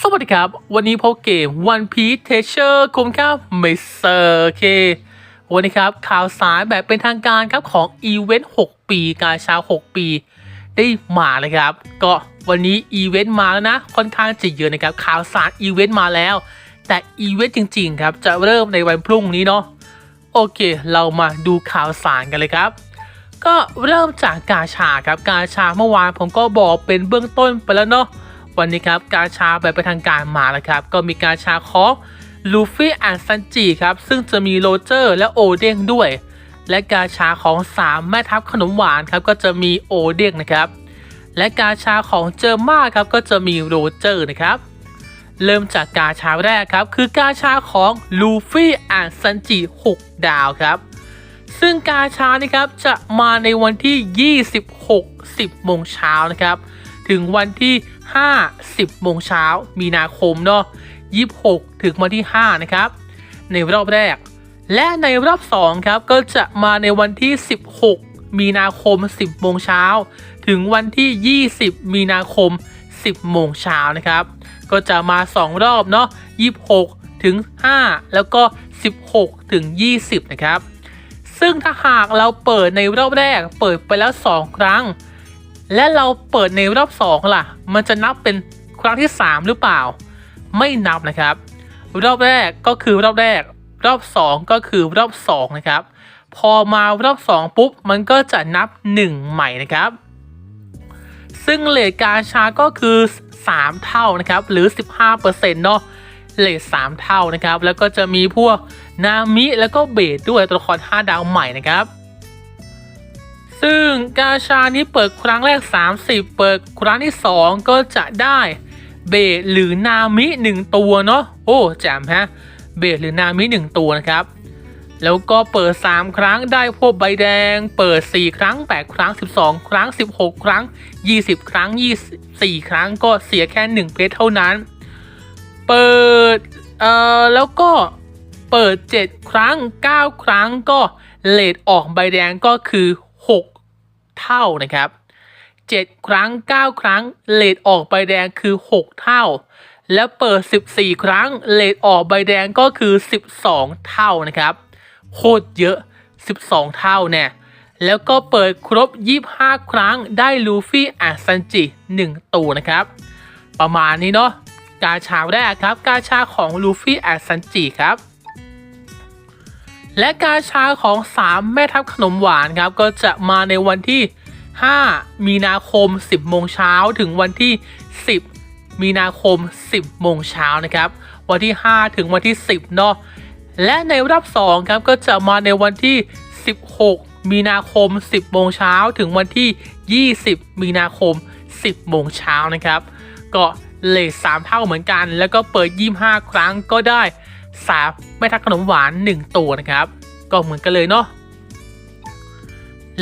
สวัสดีครับ วันนี้พบเกม One Piece Treasure คุ้มค่าไม่เซอร์เค วันนี้ครับ ข่าวสารแบบเป็นทางการครับของอีเวนต์6ปี การชา 6 ปี ได้มาเลยครับ ก็วันนี้อีเวนต์มาแล้วนะ ค่อนข้างจะเยอะนะครับ ข่าวสารอีเวนต์มาแล้ว แต่อีเวนต์จริง ๆ ครับ จะเริ่มในวันพรุ่งนี้เนาะโอเค เรามาดูข่าวสารกันเลยครับ ก็เริ่มจากกาชาครับกาชาเมื่อวานผมก็บอกเป็นเบื้องต้นไปแล้วเนาะ วันนี้ครับกาชาแบบเป็นทางการมาแล้วครับ ก็มีกาชาของลูฟี่แอนซันจิครับ ซึ่งจะมีโรเจอร์และโอเด้งด้วย และกาชาของ 3 แม่ทัพขนมหวานครับ ก็จะมีโอเด้งนะครับ และกาชาของเจอร์มาครับ ก็จะมีโรเจอร์นะครับ เริ่มจากกาชาแรกครับ คือกาชาของลูฟี่แอนซันจิ6ดาวครับ ซึ่งกาชานี่ครับจะมาในวันที่ 26 10โมงเช้านะครับ ถึงวันที่ 5 10โมงเช้ามีนาคมเนาะ26 ถึงวันที่ 5 นะครับ ในรอบแรก และในรอบ 2 ครับ ก็จะมาในวันที่ 16 มีนาคม 10 โมงเช้า ถึงวันที่ 20 มีนาคม 10 โมงเช้านะครับ ก็จะมา 2 รอบเนาะ26 ถึง 5 แล้วก็ 16 ถึง 20 นะครับ ซึ่งถ้าหากเราเปิดในรอบแรกเปิดไปแล้ว 2 ครั้ง และเราเปิดในรอบ2ล่ะ มันจะนับเป็นครั้งที่ 3 หรือเปล่า ไม่นับนะครับ รอบแรกก็คือรอบแรก รอบ 2 ก็คือรอบ 2 นะครับ พอมารอบ 2 ปุ๊บ มันก็จะนับ 1 ใหม่นะครับ ซึ่งเลทการชาก็คือ 3 เท่านะครับ หรือ 15%เนาะเลท3เท่านะครับ แล้วก็จะมีพวกนามิแล้วก็เบสด้วยตัวละคร5ดาวใหม่นะครับ ซึ่งกาชานี้เปิดครั้งแรก 30 เปิดครั้งที่ 2 ก็จะได้เบสหรือนามิ1ตัวเนาะโอ้แจ่มฮะเบสหรือนามิ1ตัวนะครับ แล้วก็เปิด 3 ครั้งได้พวกใบแดง เปิด 4 ครั้ง 8 ครั้ง 12 ครั้ง 16 ครั้ง 20 ครั้ง 24 ครั้งก็เสียแค่ 1 เพชรเท่านั้น เปิดเอ่อแล้วก็เปิด 7 ครั้ง 9 ครั้งก็เลทออกใบแดงก็คือ เท่านะครับ 7 ครั้ง 9 ครั้งเลทออกใบแดงคือ 6 เท่า และเปิด 14 ครั้งเลทออกใบแดงก็คือ 12 เท่านะครับโคตรเยอะ 12 เท่าเนี่ยแล้วก็เปิดครบ 25 ครั้งได้ลูฟี่แอนซันจิ 1 ตัวนะครับ ประมาณนี้เนาะกาชาแรกครับ กาชาของลูฟี่แอนซันจิครับ และกาชาของ 3 แม่ทัพขนมหวานครับ ก็จะมาในวันที่ 5 มีนาคม 10 โมงเช้าถึงวันที่ 10 มีนาคม 10 โมงเช้านะครับ วันที่ 5 ถึงวันที่ 10 เนาะ และในรอบ2ครับก็จะมาในวันที่ 16 มีนาคม 10 โมงเช้าถึงวันที่ 20 มีนาคม 10 โมงเช้านะครับ ก็เลท3เท่าเหมือนกัน แล้วก็เปิด 25 ครั้งก็ได้ 3 ไม่ทักขนมหวาน 1 ตัวนะครับ ก็เหมือนกันเลยเนาะ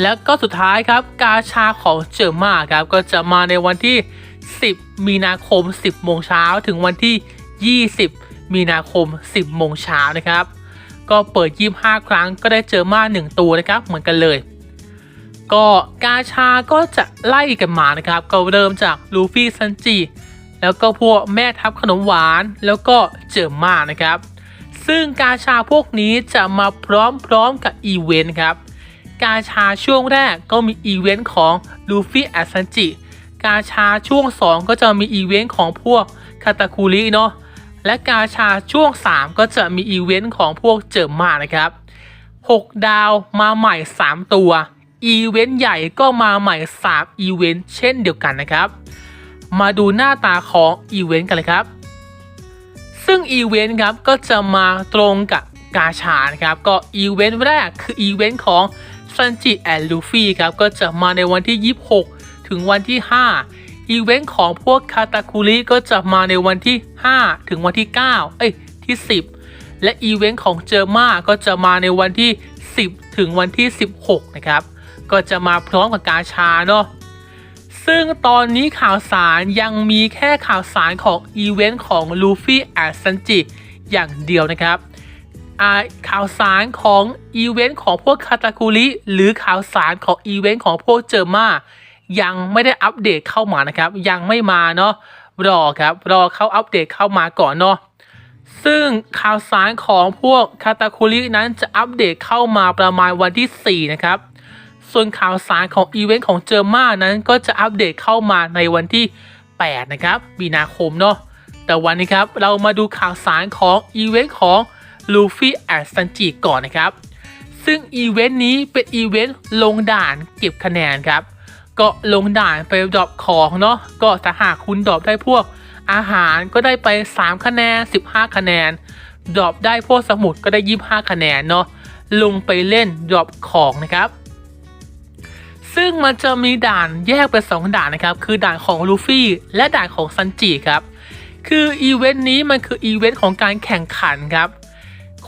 แล้วก็สุดท้ายครับกาชาของเจอมาครับก็จะมาในวันที่ 10 มีนาคม 10 โมงเช้าถึงวันที่ 20 มีนาคม 10 โมงเช้านะครับ ก็เปิด 25 ครั้งก็ได้เจอมา 1 ตัวนะครับเหมือนกันเลย ก็กาชาก็จะไล่กันมานะครับ ก็เริ่มจากลูฟี่ซันจิแล้วก็พวกแม่ทัพขนมหวานแล้วก็เจอมานะครับ ซึ่งกาชาพวกนี้จะมาพร้อมๆกับอีเวนต์ครับ กาชาช่วงแรกก็มีอีเวนต์ของลูฟี่แอสซันจิ กาชาช่วง 2 ก็จะมีอีเวนต์ของพวกคาตาคุริเนาะ และกาชาช่วง 3 ก็จะมีอีเวนต์ของพวกเจิมมานะครับ 6 ดาวมาใหม่ 3 ตัว อีเวนต์ใหญ่ก็มาใหม่ 3 อีเวนต์เช่นเดียวกันนะครับ มาดูหน้าตาของอีเวนต์กันเลยครับ ซึ่งอีเวนต์ครับก็จะมาตรงกับกาชานะครับก็อีเวนต์แรกคืออีเวนต์ของซันจิแอนลูฟี่ครับก็จะมาในวันที่ 26 ถึงวันที่ 5 อีเวนต์ของพวกคาตาคุริก็จะมาในวันที่ 5 ถึงวันที่ 9 เอ้ยที่ 10 และอีเวนต์ของเจอมาก็จะมาในวันที่ 10 ถึงวันที่ 16 นะครับ ก็จะมาพร้อมกับกาชาเนาะ ซึ่งตอนนี้ข่าวสารยังมีแค่ข่าวสารของอีเวนต์ของลูฟี่แอดซันจิอย่างเดียวนะครับอ่าข่าวสารของอีเวนต์ของพวกคาตาคุริหรือข่าวสารของอีเวนต์ของพวกเจอมายังไม่ได้อัปเดตเข้ามานะครับ ยังไม่มาเนาะรอครับรอเข้าอัปเดตเข้ามาก่อนเนาะซึ่งข่าวสารของพวกคาตาคุรินั้นจะอัปเดตเข้ามาประมาณวันที่ 4 นะครับ ส่วนข่าวสารของอีเวนต์ของเจอร์มานั้นก็จะอัปเดตเข้ามาในวันที่ 8 นะครับมีนาคมเนาะแต่วันนี้ครับเรามาดูข่าวสารของอีเวนต์ของลูฟี่แอดซันจิก่อนนะครับ ซึ่งอีเวนต์นี้เป็นอีเวนต์ลงด่านเก็บคะแนนครับ ก็ลงด่านไปดรอปของเนาะก็ถ้าหากคุณดรอปได้พวกอาหารก็ได้ไป 3 คะแนน 15 คะแนนดรอปได้พวกสมุดก็ได้ 25 คะแนนเนาะลงไปเล่นดรอปของนะครับ ซึ่งมันจะมีด่านแยกเป็น2ด่านนะครับ คือด่านของลูฟี่และด่านของซันจิครับ คืออีเวนต์นี้มันคืออีเวนต์ของการแข่งขันครับ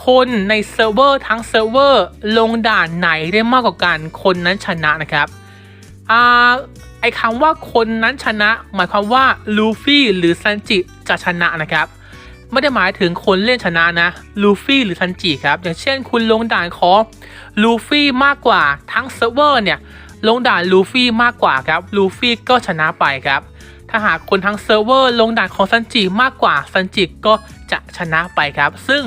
คนในเซิร์ฟเวอร์ทั้งเซิร์ฟเวอร์ลงด่านไหนได้มากกว่ากันคนนั้นชนะนะครับอ่าไอคำว่าคนนั้นชนะ หมายความว่าลูฟี่หรือซันจิจะชนะนะครับไม่ได้หมายถึงคนเล่นชนะนะลูฟี่หรือซันจิครับ อย่างเช่นคุณลงด่านของลูฟี่มากกว่าทั้งเซิร์ฟเวอร์เนี่ย ลงด่านลูฟี่มากกว่าครับลูฟี่ก็ชนะไปครับ ถ้าหากคนทั้งเซิร์ฟเวอร์ลงด่านของซันจิมากกว่าซันจิก็จะชนะไปครับ ซึ่ง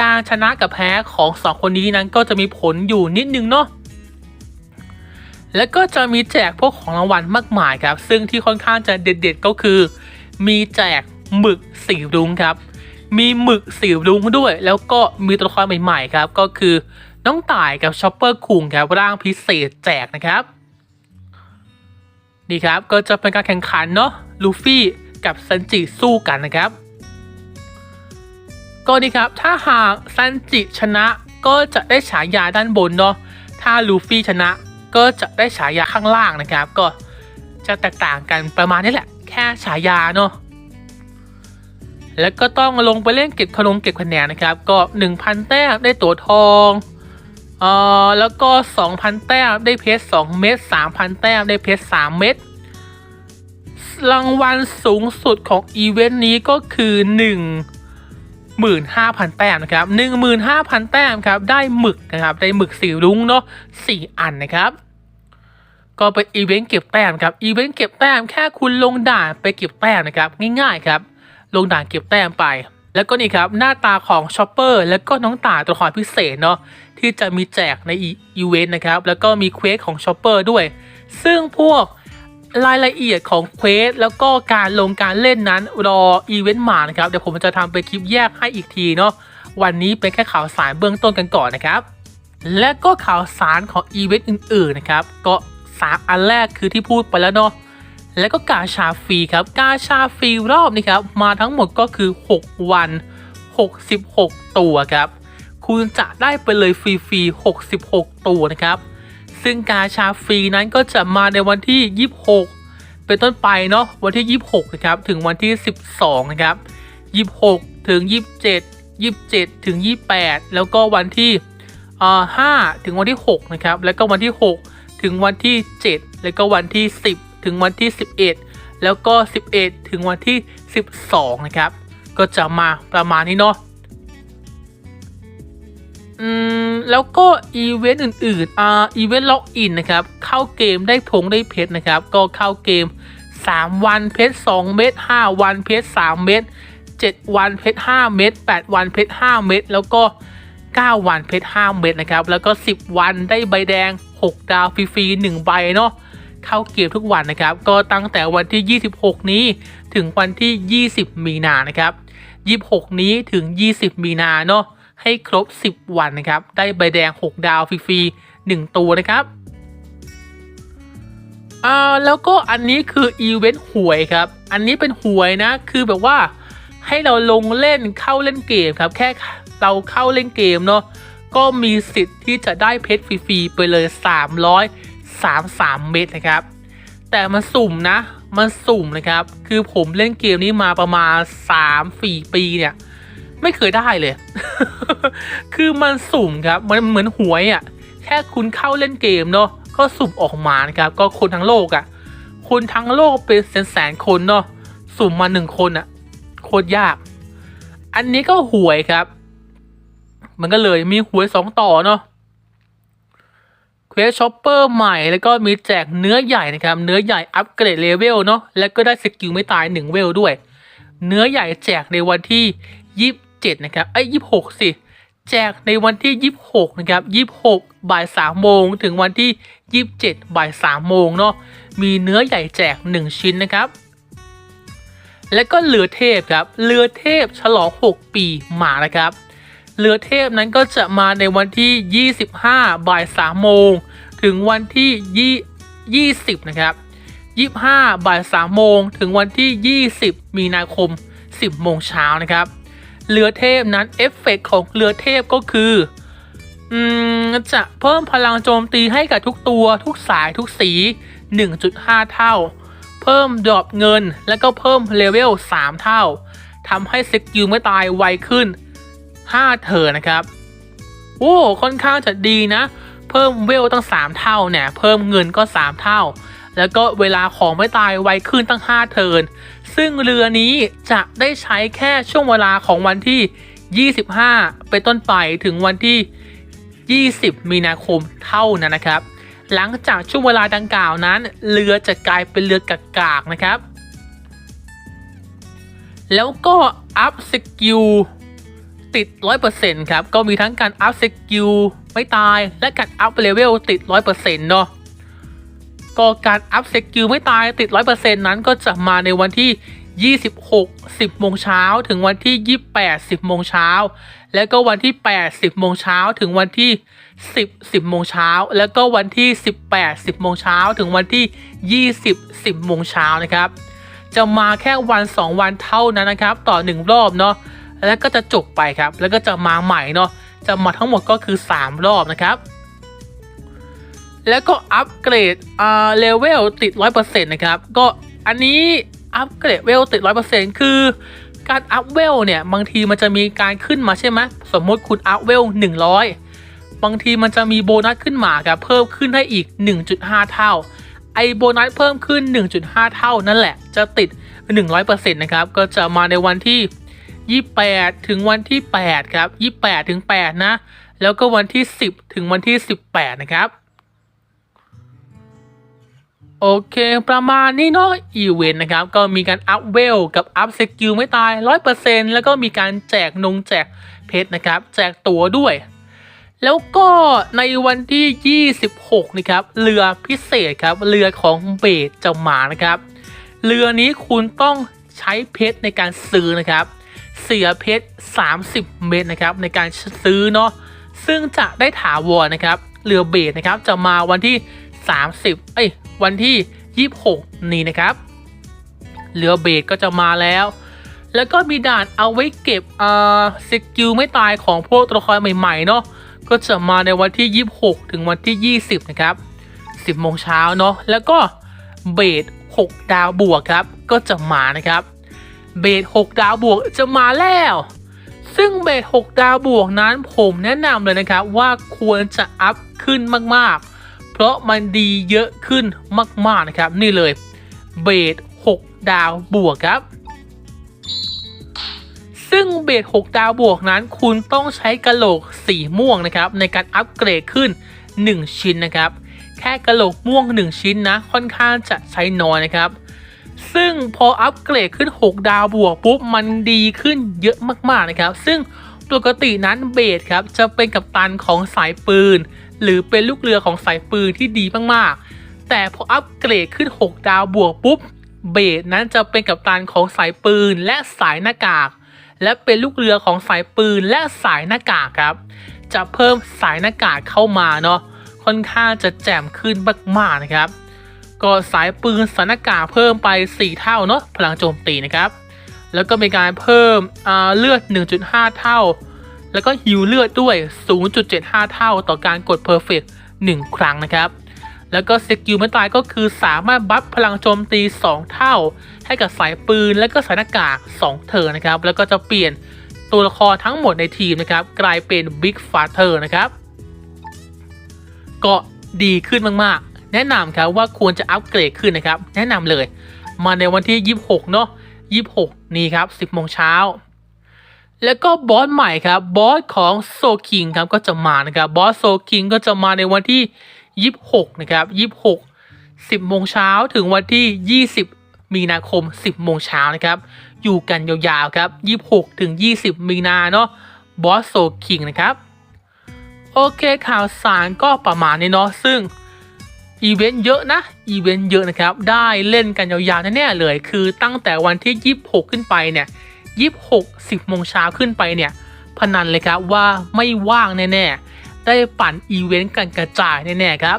การชนะกับแพ้ของสองคนนี้นั้นก็จะมีผลอยู่นิดนึงเนาะแล้วก็จะมีแจกพวกของรางวัลมากมายครับ ซึ่งที่ค่อนข้างจะเด็ดๆก็คือ มีแจกหมึกสีรุ้งครับ มีหมึกสีรุ้งด้วย แล้วก็มีตัวละครใหม่ๆครับ ก็คือน้องต่ายกับชอปเปอร์คุงครับร่างพิเศษแจกนะครับ นี่ครับก็จะเป็นการแข่งขันเนาะลูฟี่กับซันจิสู้กันนะครับ ก็นี่ครับถ้าหากซันจิชนะก็จะได้ฉายาด้านบนเนาะถ้าลูฟี่ชนะก็จะได้ฉายาข้างล่างนะครับ ก็จะแตกต่างกันประมาณนี้แหละ แค่ฉายาเนาะแล้วก็ต้องลงไปเล่นเก็บขนมเก็บคะแนนนะครับ ก็ 1,000 แต้มได้ตั๋วทอง เอ่อแล้วก็ 2,000 แต้มได้เพชร2เม็ด3,000 แต้มได้เพชร3เม็ดรางวัลสูงสุดของอีเวนต์นี้ก็คือ 15,000 แต้มนะครับ 15,000 แต้มครับได้หมึกนะครับได้หมึกสีรุ้งเนาะ4 อันนะครับก็เป็นอีเวนต์เก็บแต้มครับอีเวนต์เก็บแต้มแค่คุณลงด่านไปเก็บแต้มนะครับง่ายๆครับลงด่านเก็บแต้มไป แล้วก็นี่ครับหน้าตาของชอปเปอร์แล้วก็น้องตาตัวละครพิเศษเนาะ ที่จะมีแจกในอีเวนต์นะครับ แล้วก็มีเควสของชอปเปอร์ด้วย ซึ่งพวกรายละเอียดของเควสแล้วก็การลงการเล่นนั้นรออีเวนต์มานะครับ เดี๋ยวผมจะทำเป็นคลิปแยกให้อีกทีเนาะวันนี้เป็นแค่ข่าวสารเบื้องต้นกันก่อนนะครับ และก็ข่าวสารของอีเวนต์อื่นๆนะครับ ก็สามอันแรกคือที่พูดไปแล้วเนาะแล้วก็กาชาฟรีครับกาชาฟรีรอบนี้ครับมาทั้งหมดก็คือ 6 วัน 66 ตัวครับ คุณจะได้ไปเลยฟรีๆ 66 ตัวนะครับ ซึ่งกาชาฟรีนั้นก็จะมาในวันที่ 26 เป็นต้นไปเนาะ วันที่ 26 นะครับ ถึงวันที่ 12 นะครับ 26 ถึง 27 27 ถึง 28 แล้วก็วันที่อ่า5ถึงวันที่ 6 นะครับ แล้วก็วันที่ 6 ถึงวันที่ 7 แล้วก็วันที่ 10 ถึงวันที่ 11 แล้วก็ 11 ถึงวันที่ 12 นะครับ ก็จะมาประมาณนี้เนาะ อืมแล้วก็อีเวนต์อื่นๆอ่าอีเวนต์ล็อกอินนะครับ เข้าเกมได้ทงได้เพชรนะครับ ก็เข้าเกม 3 วันเพชร2เม็ด5วันเพชร3เม็ด7วันเพชร5เม็ด8วันเพชร5เม็ดแล้วก็ 9 วันเพชร5เม็ดนะครับ แล้วก็ 10 วันได้ใบแดง 6 ดาวฟรีๆ1ใบเนาะเข้าเกมทุกวันนะครับ ก็ตั้งแต่วันที่ 26 นี้ถึงวันที่ 20 มีนานะครับ 26 นี้ถึง 20 มีนาเนาะ ให้ครบ 10 วันนะครับ ได้ใบแดง 6 ดาวฟรีๆ1ตัวนะครับอ่าแล้วก็อันนี้คืออีเวนต์หวยครับ อันนี้เป็นหวยนะ คือแบบว่าให้เราลงเล่นเข้าเล่นเกมครับ แค่เราเข้าเล่นเกมเนาะ ก็มีสิทธิ์ที่จะได้เพชรฟรีๆไปเลย 333 เม็ดนะครับ แต่มันสุ่มนะ มันสุ่มนะครับ คือผมเล่นเกมนี้มาประมาณ 3-4 ปีเนี่ย ไม่เคยได้เลย คือมันสุ่มครับมันเหมือนหวยอะ่ะ แค่คุณเข้าเล่นเกมเนาะก็สุ่มออกมานะครับ ก็คนทั้งโลกอะ่ะ คนทั้งโลกเป็นแสนแสนๆคนเนาะสุ่มมาหนึ่งคนอะ่ะโคตรยาก อันนี้ก็หวยครับ มันก็เลยมีหวยสองต่อเนาะเควสช็อปเปอร์ใหม่แล้วก็มีแจกเนื้อใหญ่นะครับ เนื้อใหญ่อัปเกรดเลเวลเนาะแล้วก็ได้สกิลไม่ตาย1เวลด้วย เนื้อใหญ่แจกในวันที่ 27 นะครับไอ้ย26สิ แจกในวันที่ 26 นะครับ 26 บ่าย3โมงถึงวันที่ 27 บ่าย3โมงเนาะมีเนื้อใหญ่แจก 1 ชิ้นนะครับ และก็เรือเทพครับเรือเทพฉลอง 6 ปีมานะครับเรือเทพนั้นก็จะมาในวันที่ 25 บ่าย3โมงถึงวันที่ 20 นะครับ 25 บ่าย3โมงถึงวันที่ 20 มีนาคม 10 โมงเช้านะครับ เรือเทพนั้นเอฟเฟกต์ของเรือเทพก็คืออืมจะเพิ่มพลังโจมตีให้กับทุกตัวทุกสายทุกสี 1.5 เท่า เพิ่มดรอปเงินแล้วก็เพิ่มเลเวล 3 เท่าทำให้สกิลไม่ตายไวขึ้น 5 เธอนะครับ โอ้ค่อนข้างจะดีนะ เพิ่มเวลตั้ง 3 เท่าเนี่ย เพิ่มเงินก็ 3 เท่า แล้วก็เวลาของไม่ตายไวขึ้นตั้ง 5 เทิน ซึ่งเรือนี้จะได้ใช้แค่ช่วงเวลาของวันที่ 25 เป็นต้นไปถึงวันที่ 20 มีนาคมเท่านั้นนะครับ หลังจากช่วงเวลาดังกล่าวนั้น เรือจะกลายเป็นเรือกากๆนะครับ แล้วก็อัพสกิลติด 100%ครับ ก็มีทั้งการอัพสกิลไม่ตาย และการอัพเลเวลติด 100%เนาะ ก็การอัพสกิลไม่ตายติด 100%นั้นก็จะมาในวันที่ 26 10โมงเช้าถึงวันที่ 28 10โมงเช้าแล้วก็วันที่ 8 10โมงเช้าถึงวันที่ 10 10โมงเช้าแล้วก็วันที่ 18 10โมงเช้าถึงวันที่ 20 10โมงเช้านะครับ จะมาแค่วัน 2 วันเท่านั้นนะครับ ต่อ 1 รอบเนาะแล้วก็จะจบไปครับ แล้วก็จะมาใหม่เนาะจะมาทั้งหมดก็คือ 3 รอบนะครับ แล้วก็อัปเกรดอ่าเลเวลติด 100%นะครับ ก็อันนี้อัปเกรดเวลติด 100%คือการอัพเวลเนี่ย บางทีมันจะมีการขึ้นมาใช่ไหมสมมติคุณอัพเวล100 บางทีมันจะมีโบนัสขึ้นมาครับเพิ่มขึ้นให้อีก 1.5 เท่า ไอโบนัสเพิ่มขึ้น 1.5 เท่านั่นแหละ จะติด 100%นะครับ ก็จะมาในวันที่ 28 ถึงวันที่ 8 ครับ 28 ถึง 8 นะ แล้วก็วันที่ 10 ถึงวันที่ 18 นะครับ โอเค ประมาณนี้เนาะอีเวนต์นะครับ ก็มีการอัพเวลกับอัพสกิลไม่ตาย 100%แล้วก็มีการแจกนงแจกเพชรนะครับ แจกตั๋วด้วย แล้วก็ในวันที่ 26 นะครับ เรือพิเศษครับ เรือของเบสจะมานะครับ เรือนี้คุณต้องใช้เพชรในการซื้อนะครับ เสียเพชร 30 เม็ดนะครับ ในการซื้อเนาะซึ่งจะได้ถาวรนะครับ เรือเบสนะครับจะมาวันที่ 30 เอ้ย วันที่ 26 นี้นะครับ เรือเบสก็จะมาแล้ว แล้วก็มีด่านเอาไว้เก็บอ่าสกิลไม่ตายของพวกตัวละครใหม่ๆเนาะก็จะมาในวันที่ 26 ถึงวันที่ 20 นะครับ 10โมงเช้าเนาะแล้วก็เบส6 ดาวบวกครับ ก็จะมานะครับ เบส6ดาวบวกจะมาแล้ว ซึ่งเบส6ดาวบวกนั้นผมแนะนำเลยนะครับว่าควรจะอัพขึ้นมากๆ เพราะมันดีเยอะขึ้นมากๆนะครับ นี่เลยเบส6ดาวบวกครับ ซึ่งเบส6ดาวบวกนั้น คุณต้องใช้กระโหลกสีม่วงนะครับ ในการอัปเกรดขึ้น 1 ชิ้นนะครับ แค่กระโหลกม่วง 1 ชิ้นนะ ค่อนข้างจะใช้น้อยนะครับซึ่งพออัปเกรดขึ้น 6 ดาวบวกปุ๊บ มันดีขึ้นเยอะมากๆนะครับ ซึ่งปกตินั้นเบสครับ จะเป็นกัปตันของสายปืน หรือเป็นลูกเรือของสายปืนที่ดีมากๆ แต่พออัปเกรดขึ้น 6 ดาวบวกปุ๊บ เบสนั้นจะเป็นกัปตันของสายปืนและสายหน้ากาก และเป็นลูกเรือของสายปืนและสายหน้ากากครับ จะเพิ่มสายหน้ากากเข้ามาเนาะค่อนข้างจะแจ่มขึ้นมากๆนะครับก็สายปืนสถานากากเพิ่มไป 4 เท่าเนาะพลังโจมตีนะครับแล้วก็มีการเพิ่มเลือด 1.5 เท่า แล้วก็ฮิวเลือดด้วย 0.75 เท่าต่อการกด Perfect 1 ครั้งนะครับ แล้วก็สกิลไม่ตายก็คือสามารถบัฟพลังโจมตี 2 เท่า ให้กับสายปืนและก็สายหน้ากาก 2เทอร์นะครับ แล้วก็จะเปลี่ยนตัวละครทั้งหมดในทีมนะครับ กลายเป็น Big Father นะครับก็ดีขึ้นมากๆ แนะนำครับว่าควรจะอัปเกรดขึ้นนะครับ แนะนำเลย มาในวันที่ 26 เนาะ26 นี้ครับ 10โมงเช้า แล้วก็บอสใหม่ครับบอสของโซคิงครับก็จะมานะครับบอสโซคิงก็จะมาในวันที่ 26 นะครับ 26 10โมงเช้าถึงวันที่ 20 มีนาคม 10โมงเช้านะครับ อยู่กันยาวๆครับ 26 ถึง 20 มีนาเนาะบอสโซคิงนะครับ โอเคข่าวสารก็ประมาณนี้เนาะซึ่งอีเวนต์เยอะนะอีเวนต์เยอะนะครับ ได้เล่นกันยาวๆแน่ๆเลย คือตั้งแต่วันที่ 26 ขึ้นไปเนี่ย 26 10โมงเช้าขึ้นไปเนี่ย พนันเลยครับว่าไม่ว่างแน่ๆ ได้ปั่นอีเวนต์กันกระจายแน่ๆครับ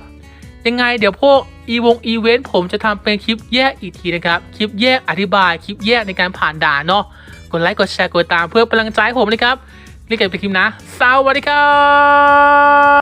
ยังไงเดี๋ยวพวกอีวงอีเวนต์ผมจะทำเป็นคลิปแยกอีกทีนะครับ คลิปแยกอธิบาย คลิปแยกในการผ่านด่านเนาะ กดไลค์ กดแชร์ กดตามเพื่อเป็นกำลังใจให้ผมนะครับนี่เก็เป็นคลิปนะ สวัสดีครับ